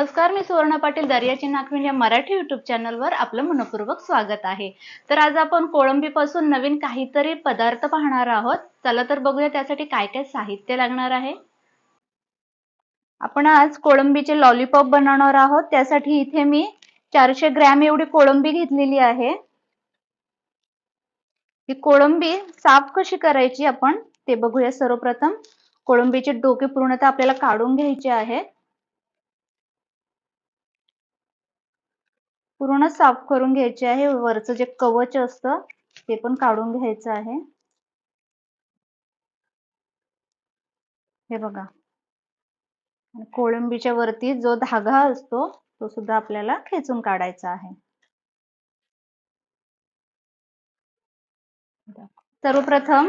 नमस्कार मी सुवर्णा पाटील दर्याची नाखविण या मराठी युट्यूब चॅनलवर आपलं मनपूर्वक स्वागत आहे. तर आज आपण कोळंबीपासून नवीन काहीतरी पदार्थ पाहणार आहोत. चला तर बघूया त्यासाठी काय काय साहित्य लागणार आहे. आपण आज कोळंबीचे लॉलीपॉप बनवणार आहोत. त्यासाठी इथे मी चारशे ग्रॅम एवढी कोळंबी घेतलेली आहे. ही कोळंबी साफ कशी करायची आपण ते बघूया. सर्वप्रथम कोळंबीचे डोके पूर्णतः आपल्याला काढून घ्यायचे आहे. पूर्ण साफ करून घ्यायचे आहे. वरचं जे कवच असतं ते पण काढून घ्यायचं आहे. हे बघा. कोळंबीच्या वरती जो धागा असतो तो सुद्धा आपल्याला खेचून काढायचा आहे. सर्वप्रथम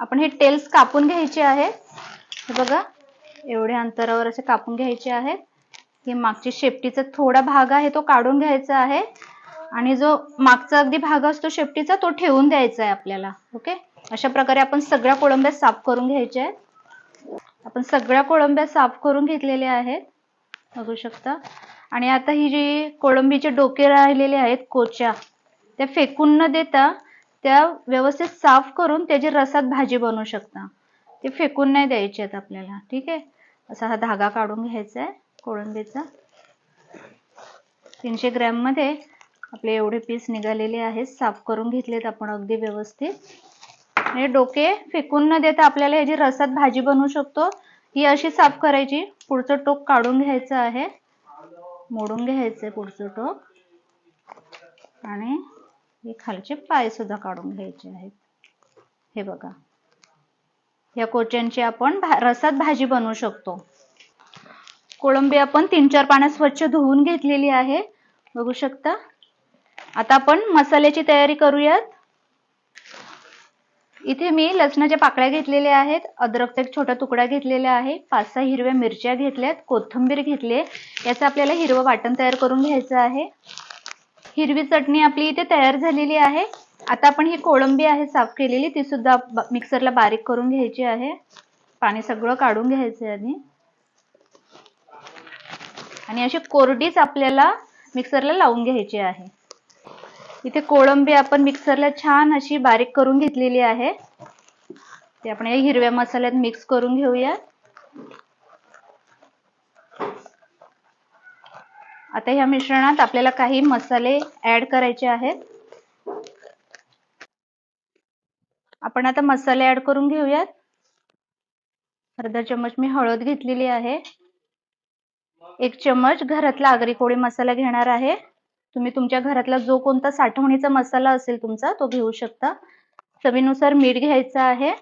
आपण हे टेल्स कापून घ्यायचे आहेत. हे बघा. एवढ्या अंतरावर असे कापून घ्यायचे आहेत. ही मागची शेपटीचा थोडा भाग आहे तो काढून घ्यायचा आहे. आणि जो मागचा अगदी भाग असतो शेपटीचा तो ठेवून द्यायचा आहे आपल्याला. ओके? अशा प्रकारे आपण सगळ्या कोळंब्या साफ करून घ्यायच्या आहेत. आपण सगळ्या कोळंब्या साफ करून घेतलेल्या आहेत. बघू शकता. आणि आता ही जी कोळंबीचे डोके राहिलेले आहेत कोच्या त्या फेकून न देता त्या व्यवस्थित साफ करून त्याची रसात भाजी बनवू शकता. ते फेकून नाही द्यायचे आहेत आपल्याला. ठीक आहे? असा हा धागा काढून घ्यायचा आहे. कोळंबीचा तीनशे ग्रॅममध्ये आपले एवढे पीस निघालेले आहेत. साफ करून घेतलेत आपण अगदी व्यवस्थित. हे डोके फेकून न देता आपल्याला ह्याची रसात भाजी बनवू शकतो. ही अशी साफ करायची. पुढचं टोक काढून घ्यायचं आहे. मोडून घ्यायचं आहे पुढचं टोक. आणि हे खालचे पाय सुद्धा काढून घ्यायचे आहेत. हे बघा. या कोच्यांची आपण भा रसात भाजी बनवू शकतो. कोळंबी आपण तीन चार पाण्यात स्वच्छ धुवून घेतलेली आहे. बघू शकता. आता आपण मसाल्याची तयारी करूयात. इथे मी लसणाच्या पाकळ्या घेतलेल्या आहेत. अद्रकचा एक छोटा तुकडा घेतलेला आहे. पाच सहा हिरव्या मिरच्या घेतल्यात. कोथिंबीर घेतली याचं आपल्याला हिरवं वाटण तयार करून घ्यायचं आहे. हिरवी चटणी आपली इथे तयार झालेली आहे. आता आपण ही कोळंबी आहे साफ केलेली ती सुद्धा मिक्सरला बारीक करून घ्यायची आहे. पाणी सगळं काढून घ्यायचं आहे आणि अशी कोरडीच आपल्याला मिक्सरला लावून घ्यायची आहे. इथे कोळंबी आपण मिक्सरला छान अशी बारीक करून घेतलेली आहे. ते आपण या हिरव्या मसाल्यात मिक्स करून घेऊया. आता ह्या मिश्रणात आपल्याला काही मसाले ऍड करायचे आहेत. आपण आता मसाले ऍड करून घेऊयात. अर्धा चमच मी हळद घेतलेली आहे. एक चम्मच घरातला आगरी कोळी मसाला घेणार आहे. तुम्ही तुमच्या घरातला जो कोणता साठवणीचा मसाला असेल तुमचा तो घेऊ शकता. चवीनुसार मीठ घ्यायचं आहे.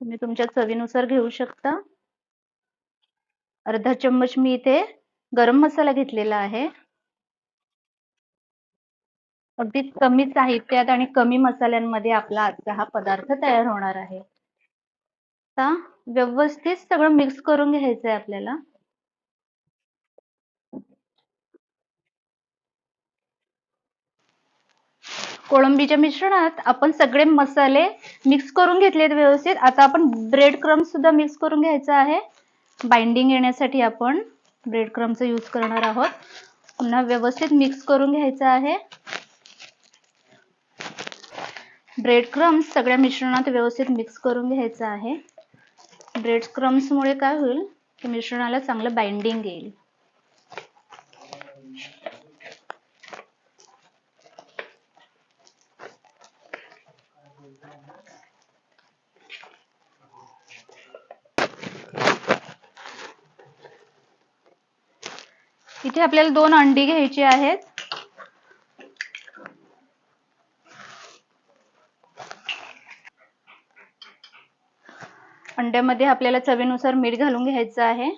तुम्ही तुमच्या चवीनुसार घेऊ शकता. अर्धा चम्मच मी इथे गरम मसाला घेतलेला आहे. अगदी कमी साहित्यात आणि कमी मसाल्यांमध्ये आपला आजचा हा पदार्थ तयार होणार आहे. व्यवस्थित सगळं मिक्स करून घ्यायचं आहे आपल्याला. कोळंबीच्या मिश्रणात आपण सगळे मसाले मिक्स करून घेतलेत व्यवस्थित. आता आपण ब्रेड क्रम सुद्धा मिक्स करून घ्यायचा आहे. बाइंडिंग येण्यासाठी आपण ब्रेड क्रमचा यूज करणार आहोत. पुन्हा व्यवस्थित मिक्स करून घ्यायचा आहे. ब्रेड क्रम्स सगळ्या मिश्रणात व्यवस्थित मिक्स करून घ्यायचा आहे. ब्रेड क्रम्समुळे काय होईल? की मिश्रणाला चांगलं बाइंडिंग येईल. इथे आपल्याला दोन अंडी घ्यायची आहेत. अंड्यामध्ये आपल्याला चवीनुसार मीठ घालून घ्यायचं आहे.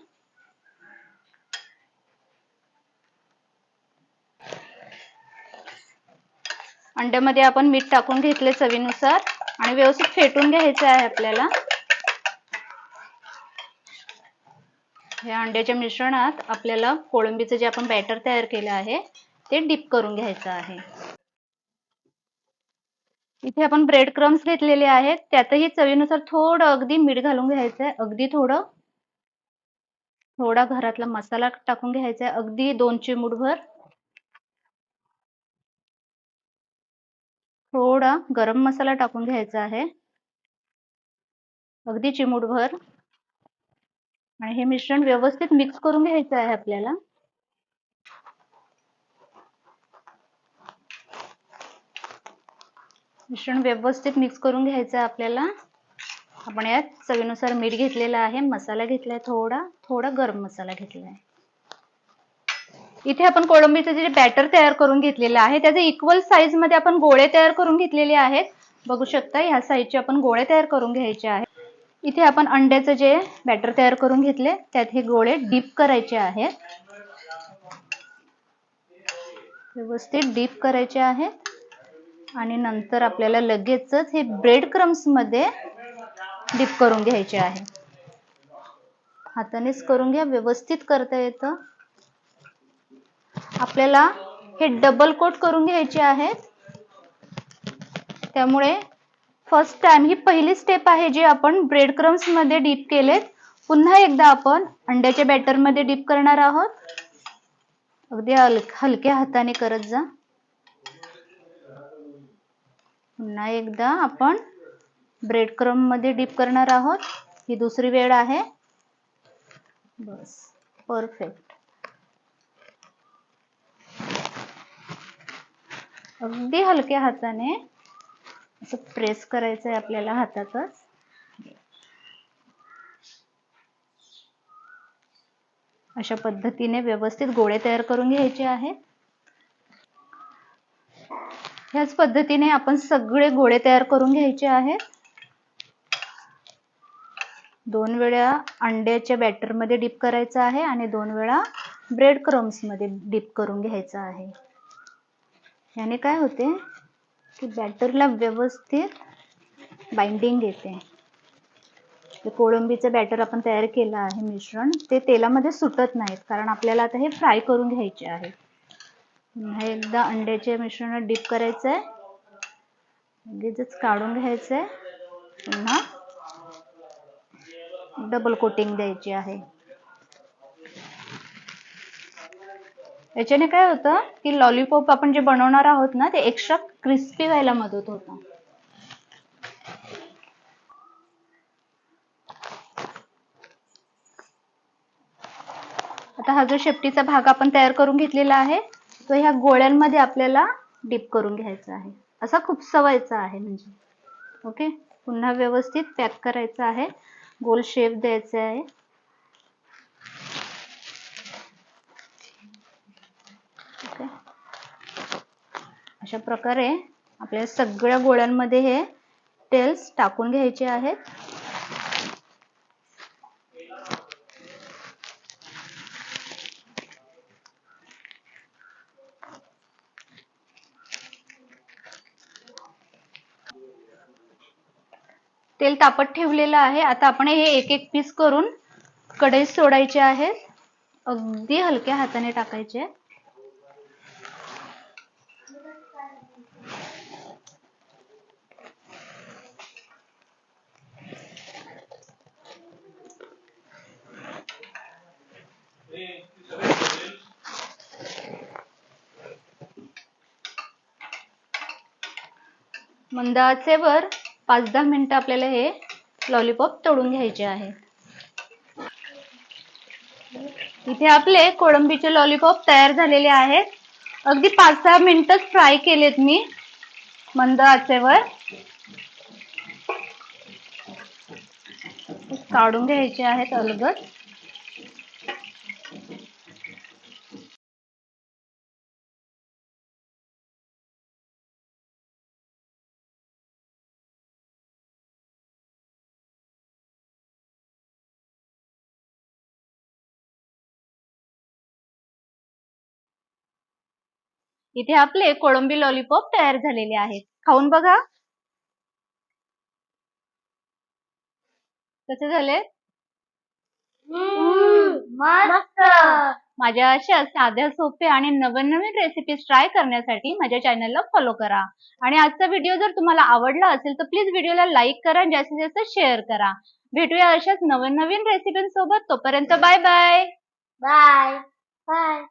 अंड्यामध्ये आपण मीठ टाकून घेतले चवीनुसार आणि व्यवस्थित फेटून घ्यायचं आहे आपल्याला. या अंड्याच्या मिश्रणात आपल्याला कोळंबीचं जे आपण बॅटर तयार केलं आहे ते डीप करून घ्यायचं आहे. इथे आपण ब्रेड क्रम्स घेतलेले आहेत. त्यातही चवीनुसार थोडं अगदी मीठ घालून घ्यायचंय. अगदी थोडं. थोडा घरातला मसाला टाकून घ्यायचा आहे अगदी दोन चिमूटभर. थोडा गरम मसाला टाकून घ्यायचा आहे. अगदी चिमूटभर. आणि हे मिश्रण व्यवस्थित मिक्स करून घ्यायचं आहे आपल्याला. मिश्रण व्यवस्थित मिक्स करून घ्यायचं आहे आपल्याला. आपण यात चवीनुसार मीठ घेतलेलं आहे मसाला घेतलाय थोडा थोडा गरम मसाला घेतलाय. इथे आपण कोळंबीचं जे बॅटर तयार करून घेतलेलं आहे त्याचे इक्वल साईजमध्ये आपण गोळे तयार करून घेतलेले आहेत. बघू शकता ह्या साईजचे आपण गोळे तयार करून घ्यायचे आहेत. इथे आपण अंड्याचं जे बॅटर तयार करून घेतले त्यात हे गोळे डीप करायचे आहेत. व्यवस्थित डीप करायचे आहेत. आणि नंतर आपल्याला लगेचच हे ब्रेड क्रम्समध्ये डीप करून घ्यायचे आहे. हातानेच करून घ्या व्यवस्थित करता येतं. आपल्याला हे डबल कोट करून घ्यायचे आहेत. त्यामुळे फर्स्ट टाइम ही पहिली स्टेप आहे जी आपण ब्रेड क्रम्समध्ये डीप केलेत. पुन्हा एकदा आपण अंड्याच्या बॅटरमध्ये डीप करणार आहोत. अगदी हलक्या हाताने करत जा. पुन्हा एकदा आपण ब्रेड क्रममध्ये डीप करणार आहोत. ही दुसरी वेळ आहे. बस परफेक्ट अगदी हलक्या हाताने असं प्रेस करायचं आहे आपल्याला हातातच. अशा पद्धतीने व्यवस्थित गोळे तयार करून घ्यायचे आहेत. ह्याच पद्धतीने आपण सगळे गोळे तयार करून घ्यायचे आहेत. दोन वेळा अंड्याच्या बॅटरमध्ये डिप डीप करायचं आहे आणि दोन वेळा ब्रेड क्रम्समध्ये डीप करून घ्यायचं आहे. याने काय होते? की बॅटरला व्यवस्थित बाइंडिंग येते. कोळंबीचं बॅटर आपण तयार केलं आहे मिश्रण ते तेलामध्ये सुटत नाहीत कारण आपल्याला आता हे फ्राय करून घ्यायचे आहे. हे एकदा अंड्याच्या मिश्रणात डीप करायचं आहे लगेचच काढून घ्यायचं आहे पुन्हा डबल कोटिंग द्यायची आहे. याच्याने काय होतं की लॉलीपॉप आपण जे बनवणार आहोत ना ते एक्स्ट्रा क्रिस्पी व्हायला मदत होतं. आता हा जो शेपटीचा भाग आपण तयार करून घेतलेला आहे तो ह्या गोळ्यांमध्ये आपल्याला डीप करून घ्यायचा आहे. असा खूप सवायचा आहे म्हणजे. ओके पुन्हा व्यवस्थित पॅक करायचा आहे. गोल शेप द्यायचा आहे. ओके अशा प्रकारे आपल्या सगळ्या गोळ्यांमध्ये हे टेल्स टाकून घ्यायचे आहेत. तेल तापत ठेवलेलं आहे. आता आपण हे एक एक पीस करून कढईत सोडायचे आहेत अगदी हलक्या हाताने टाकायचे मंदाचे वर पाच दहा मिनिटं आपल्याला हे लॉलीपॉप तळून घ्यायचे आहे इथे आपले कोळंबीचे लॉलीपॉप तयार झालेले आहेत. अगदी पाच सहा मिनिटच फ्राय केलेत मी मंद आचेवर. काढून घ्यायचे आहेत अलगद. इथे आपले कोळंबी लॉलीपॉप तयार झालेले आहेत. खाऊन बघा. कसे झाले? मस्त. माझ्या अशा साध्या सोप्या आणि नवीन नवीन रेसिपीज ट्राय करण्यासाठी माझ्या चॅनलला फॉलो करा. आणि आजचा व्हिडिओ जर तुम्हाला आवडला असेल तर प्लीज व्हिडिओला लाईक करा जास्तीत जास्त शेअर करा. भेटूया अशाच नवीन नवीन रेसिपींसोबत तोपर्यंत बाय बाय बाय बाय